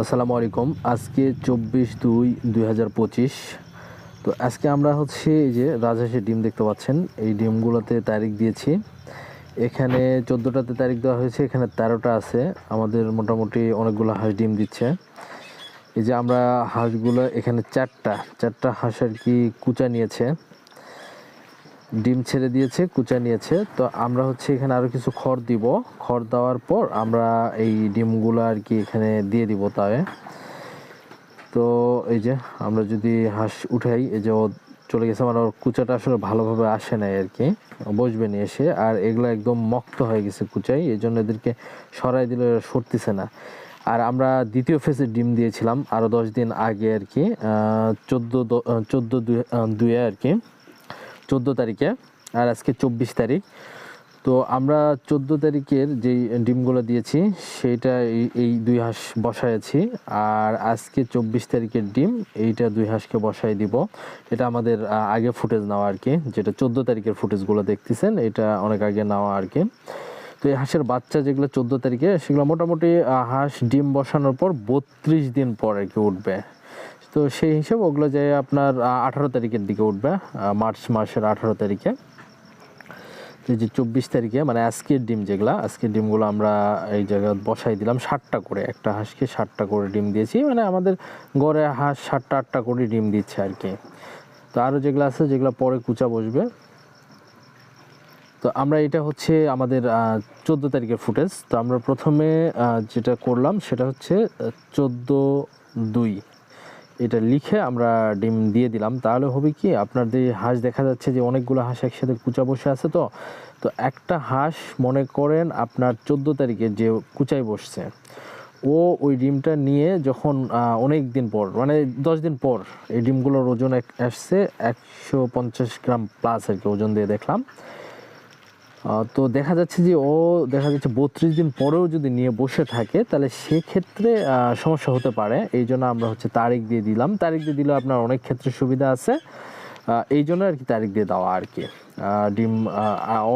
আসসালামু আলাইকুম। আজকে চব্বিশ দুই দুই তো আজকে আমরা হচ্ছে এই যে রাজহাঁসের ডিম দেখতে পাচ্ছেন। এই ডিমগুলোতে তারিখ দিয়েছি। এখানে চোদ্দোটাতে তারিখ দেওয়া হয়েছে, এখানে তেরোটা আছে। আমাদের মোটামুটি অনেকগুলো হাঁস ডিম দিচ্ছে। এই যে আমরা হাঁসগুলো এখানে চারটা চারটা হাঁস আর কি কুচা নিয়েছে। ডিম ছেড়ে দিয়েছে, কুচা নিয়েছে। তো আমরা হচ্ছে এখানে আরও কিছু খড় দিব। খড় দেওয়ার পর আমরা এই ডিমগুলো আর কি এখানে দিয়ে দিব তাই তো এই যে আমরা যদি হাঁস উঠাই, এই যে চলে গেছে মানে ওর কুচাটা আসলে ভালোভাবে আসে নাই আর কি। বসবে নিয়ে এসে, আর এগুলো একদম মক্ত হয়ে গেছে কুচাই এই জন্য এদেরকে সরাই দিলে সরতেছে না। আর আমরা দ্বিতীয় ফেজের ডিম দিয়েছিলাম আরও দশ দিন আগে আর কি চোদ্দ চোদ্দ দুই আর কি, চোদ্দ তারিখে, আর আজকে চব্বিশ তারিখ। তো আমরা চোদ্দ তারিখের যেই ডিমগুলো দিয়েছি, সেইটা এই এই দুই হাঁস বসাইছি আর আজকে চব্বিশ তারিখের ডিম, এইটা দুই হাঁসকে বসাই দিব। এটা আমাদের আগে ফুটেজ নেওয়া আর কি, যেটা চোদ্দ তারিখের ফুটেজগুলো দেখতেছেন, এটা অনেক আগে নেওয়া আর কি। তো এই হাঁসের বাচ্চা যেগুলো চোদ্দ তারিখে, সেগুলো মোটামুটি হাঁস ডিম বসানোর পর বত্রিশ দিন পর আর কি উঠবে। তো সেই হিসেবে ওগুলো যায় আপনার আঠারো তারিখের দিকে উঠবে মার্চ মাসের আঠারো তারিখে। যে চব্বিশ তারিখে মানে আজকের ডিম যেগুলো, আজকের ডিমগুলো আমরা এই জায়গায় বসাই দিলাম ষাটটা করে। একটা হাঁসকে ষাটটা করে ডিম দিয়েছি মানে আমাদের গড়ে হাঁস সাতটা, আটটা করে ডিম দিচ্ছে আর কি। তো আরও যেগুলো আছে, যেগুলো পরে কুচা বসবে। তো আমরা এটা হচ্ছে আমাদের চোদ্দ তারিখের ফুটেজ। তো আমরা প্রথমে যেটা করলাম সেটা হচ্ছে চোদ্দ দুই। এটা লিখে আমরা ডিম দিয়ে দিলাম। তাহলে হবে কি আপনার যে হাঁস দেখা যাচ্ছে যে অনেকগুলো হাঁস একসাথে কুচা বসে আছে তো। তো একটা হাঁস, মনে করেন আপনার চোদ্দ তারিখে যে কুচায় বসছে, ও ওই ডিমটা নিয়ে যখন অনেক দিন পর মানে দশ দিন পর এই ডিমগুলোর ওজন আসছে একশো পঞ্চাশ গ্রাম প্লাস আর কি ওজন দিয়ে দেখলাম। তো দেখা যাচ্ছে যে ও, দেখা যাচ্ছে বত্রিশ দিন পরেও যদি নিয়ে বসে থাকে, তাহলে সেক্ষেত্রে সমস্যা হতে পারে। এই জন্য আমরা হচ্ছে তারিখ দিয়ে দিলাম। তারিখ দিয়ে দিলে আপনার অনেক ক্ষেত্রে সুবিধা আছে। এই জন্য আর কি তারিখ দিয়ে দেওয়া আর কি ডিম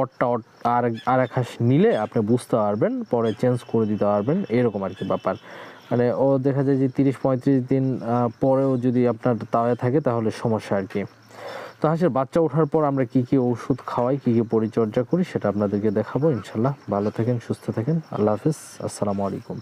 অটটা অট আর আর এক হাঁস নিলে আপনি বুঝতে পারবেন, পরে চেঞ্জ করে দিতে পারবেন, এরকম আর কি ব্যাপার। মানে ও দেখা যায় যে তিরিশ পঁয়ত্রিশ দিন পরেও যদি আপনার তাওয়া থাকে, তাহলে সমস্যা আর কি তো হাঁসের বাচ্চা ওঠার পর আমরা কি কি ওষুধ খাওয়াই, কি কি পরিচর্যা করি, সেটা আপনাদেরকে দেখাবো, ইনশাল্লাহ। ভালো থাকেন, সুস্থ থাকেন। আল্লাহ হাফিজ। আসসালামু আলাইকুম।